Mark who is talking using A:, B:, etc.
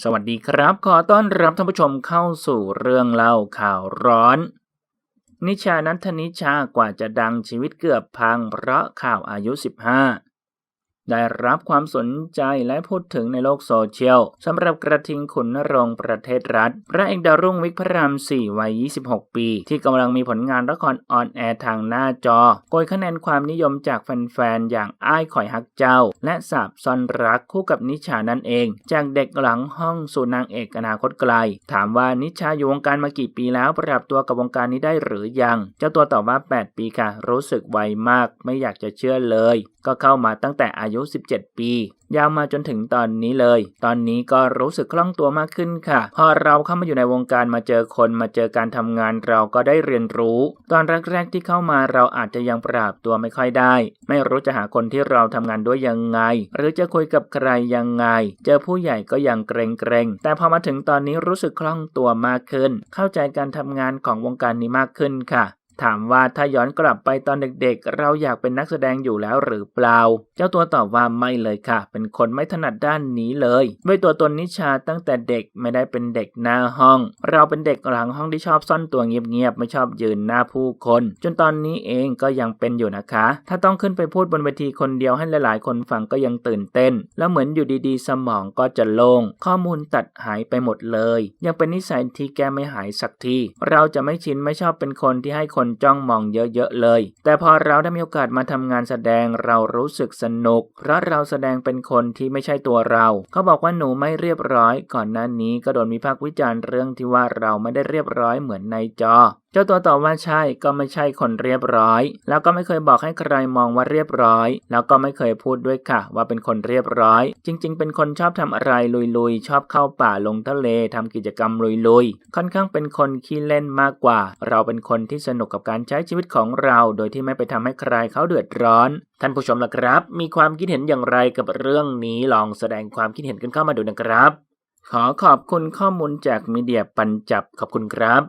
A: สวัสดีครับ ขอต้อนรับท่านผู้ชมเข้าสู่เรื่องเล่าข่าวร้อน นิชานัทนิชากว่าจะดังชีวิตเกือบพังเพราะข่าวอายุ 15 ได้รับความสนใจและพูดถึงในโลกโซเชียลสำหรับกระทิงขุนนรงประเทศรัฐ พระเอกดาวรุ่งวิกพระราม 4 วัย 26 ปี ที่กำลังมีผลงานละครออนแอร์ทางหน้าจอโกยคะแนนความนิยมจากแฟนๆ อย่างอ้ายข่อยฮักเจ้า และสาบซ่อนรักคู่กับนิชานั่นเอง จากเด็กหลังห้องสู่นางเอกอนาคตไกล ถามว่านิชาอยู่วงการมากี่ปีแล้วปรับตัวกับวงการนี้ได้หรือยัง เจ้าตัวตอบว่า 8 ปีค่ะรู้สึกไวมาก ไม่อยากจะเชื่อเลย ก็เข้ามาตั้งแต่อายุ17 ปี ยาวมาจนถึงตอนนี้เลย ตอนนี้ก็รู้สึกคล่องตัวมากขึ้นค่ะ พอเราเข้ามาอยู่ในวงการมาเจอคนมาเจอการทำงานเราก็ได้เรียนรู้ ตอนแรกๆที่เข้ามาเราอาจจะยังปรับตัวไม่ค่อยได้ ไม่รู้จะหาคนที่เราทำงานด้วยยังไง หรือจะคุยกับใครยังไง เจอผู้ใหญ่ก็ยังเกรงๆแต่พอมาถึงตอนนี้รู้สึกคล่องตัวมากขึ้น เข้าใจการทำงานของวงการนี้มากขึ้นค่ะ ถามว่าถ้าย้อนกลับไปตอนเด็กๆ เราอยากเป็นนักแสดงอยู่แล้วหรือเปล่า เจ้าตัวตอบว่าไม่เลยค่ะ เป็นคนไม่ถนัดด้านนี้เลยด้วยตัวตนนิชาตั้งแต่เด็กไม่ได้เป็นเด็กหน้าห้อง เราเป็นเด็กหลังห้องที่ชอบซ่อนตัวเงียบๆ ไม่ชอบยืนหน้าผู้คน จนตอนนี้เองก็ยังเป็นอยู่นะคะ ถ้าต้องขึ้นไปพูดบนเวทีคนเดียวให้หลายๆ คนฟังก็ยังตื่นเต้น แล้วเหมือนอยู่ดีๆ สมองก็จะโล่งข้อมูลตัดหายไปหมดเลย ยังเป็นนิสัยที่แก้ไม่หายสักทีเราจะไม่ชินไม่ชอบเป็นคนที่ให้คนจ้องมองเยอะๆเลย แต่พอเราได้มีโอกาสมาทำงานแสดงเรารู้สึกสนุก เพราะเราแสดงเป็นคนที่ไม่ใช่ตัวเรา เขาบอกว่าหนูไม่เรียบร้อย ก่อนหน้านี้ก็โดนมีพากวิจารณ์เรื่องที่ว่าเราไม่ได้เรียบร้อยเหมือนในจอเจ้าตัวตอบว่าใช่ก็ไม่ใช่คนเรียบร้อย แล้วก็ไม่เคยบอกให้ใครมองว่าเรียบร้อย แล้วก็ไม่เคยพูดด้วยค่ะ ว่าเป็นคนเรียบร้อย จริง ๆ เป็นคนชอบทำอะไรลุยๆ ชอบเข้าป่าลงทะเลทำกิจกรรมลุยๆ ค่อนข้างเป็นคนขี้เล่นมากกว่า เราเป็นคนที่สนุกกับการใช้ชีวิตของเรา โดยที่ไม่ไปทำให้ใครเขาเดือดร้อน ท่านผู้ชมล่ะครับ มีความคิดเห็นอย่างไรกับเรื่องนี้ลองแสดงความคิดเห็นกันเข้ามาดูนะครับ ขอขอบคุณข้อมูลจากมีเดียปัญจับขอบคุณครับ